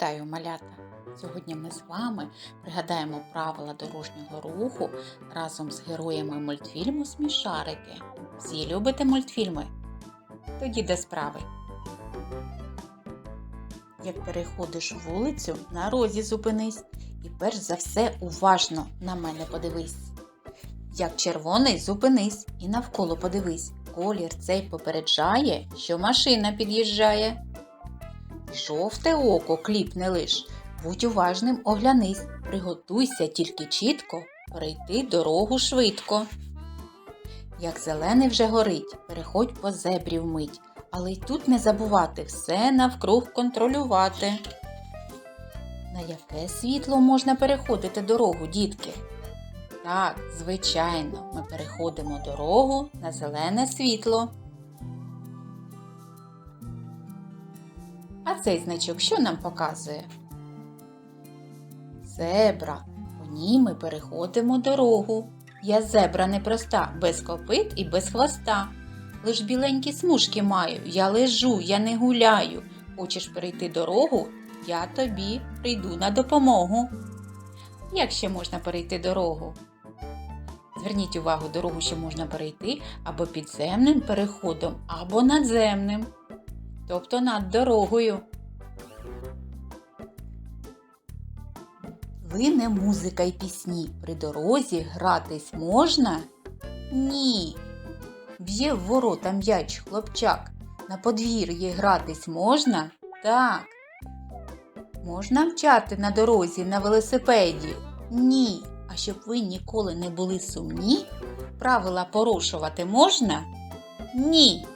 Вітаю, малята! Сьогодні ми з вами пригадаємо правила дорожнього руху разом з героями мультфільму Смішарики. Всі любите мультфільми? Тоді до справи. Як переходиш вулицю, на розі зупинись і перш за все уважно на мене подивись. Як червоний, зупинись і навколо подивись. Колір цей попереджає, що машина під'їжджає. Жовте око кліпне лиш, будь уважним, оглянись, приготуйся тільки чітко, перейти дорогу швидко. Як зелений вже горить, переходь по зебрі вмить, але й тут не забувати все навкруг контролювати. На яке світло можна переходити дорогу, дітки? Так, звичайно, ми переходимо дорогу на зелене світло. А цей значок що нам показує? Зебра. По ній ми переходимо дорогу. Я зебра непроста, без копит і без хвоста. Лиш біленькі смужки маю, я лежу, я не гуляю. Хочеш перейти дорогу, я тобі прийду на допомогу. Як ще можна перейти дорогу? Зверніть увагу, дорогу ще можна перейти або підземним переходом, або надземним тобто над дорогою. Лине музика й пісні. При дорозі гратись можна? Ні. Б'є в ворота м'яч хлопчак. На подвір'ї гратись можна? Так. Можна мчати на дорозі на велосипеді? Ні. А щоб ви ніколи не були сумні, правила порушувати можна? Ні.